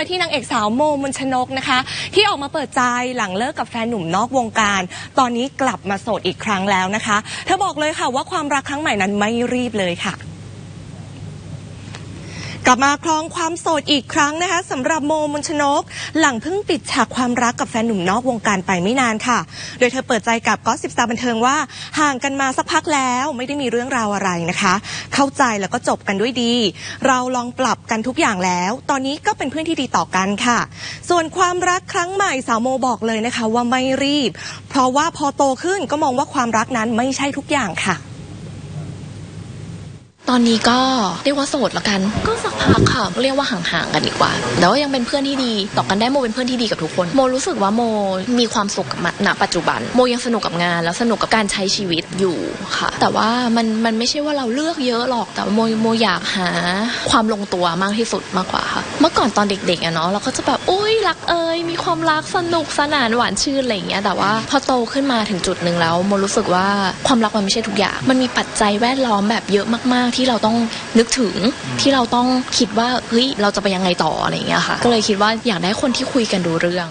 มาที่นางเอกสาวโมมนชนกนะคะ ที่ออกมาเปิดใจหลังเลิกกับแฟนหนุ่มนอกวงการ ตอนนี้กลับมาโสดอีกครั้งแล้วนะคะ เธอบอกเลยค่ะว่าความรักครั้งใหม่นั้นไม่รีบเลยค่ะ ลับมาครองความโสดอีกครั้งนะคะสำหรับโมมนชนก หลังเพิ่งปิดฉากความรักกับแฟนหนุ่มนอกวงการไปไม่นานค่ะ โดยเธอเปิดใจกับก็สิบตาบันเทิงว่า ห่างกันมาสักพักแล้วไม่ได้มีเรื่องราวอะไรนะคะ เข้าใจแล้วก็จบกันด้วยดี เราลองปรับกันทุกอย่างแล้ว ตอนนี้ก็เป็นเพื่อนที่ดีต่อกันค่ะ ส่วนความรักครั้งใหม่สาวโมบอกเลยนะคะว่าไม่รีบ เพราะว่าพอโตขึ้นก็มองว่าความรักนั้นไม่ใช่ทุกอย่างค่ะ อนนี้ก็เรียกว่าโสดละกัน ก็สักพักค่ะเรียกว่าห่างๆกันดีกว่า แต่ว่ายังเป็นเพื่อนที่ดีต่อกันได้โมเป็นเพื่อนที่ดีกับทุกคน โมรู้สึกว่าโมมีความสุขกับณปัจจุบัน โมยังสนุกกับงาน แล้วสนุกกับการใช้ชีวิตอยู่ค่ะ แต่ว่ามันมันไม่ใช่ว่าเราเลือกเยอะหรอกแต่ว่าโมโมอยากหาความลงตัวมากที่สุดมากกว่าค่ะ เมื่อก่อนตอนเด็กๆอะเนาะเราก็จะแบบอุ้ยรักเอ้ยมีความรักสนุกสนานหวานชื่นอะไรอย่างเงี้ยแต่ว่าพอโตขึ้นมาถึงจุดหนึ่งแล้วโมรู้สึกว่าความรักมันไม่ใช่ทุกอย่าง มันมีปัจจัยแวดล้อมแบบเยอะมากๆที่เราต้องนึกถึงที่เราต้องคิดว่าเฮ้ยเราจะไปยังไงต่ออะไรอย่างเงี้ยค่ะ ก็เลยคิดว่าอยากได้คนที่คุยกันดูเรื่อง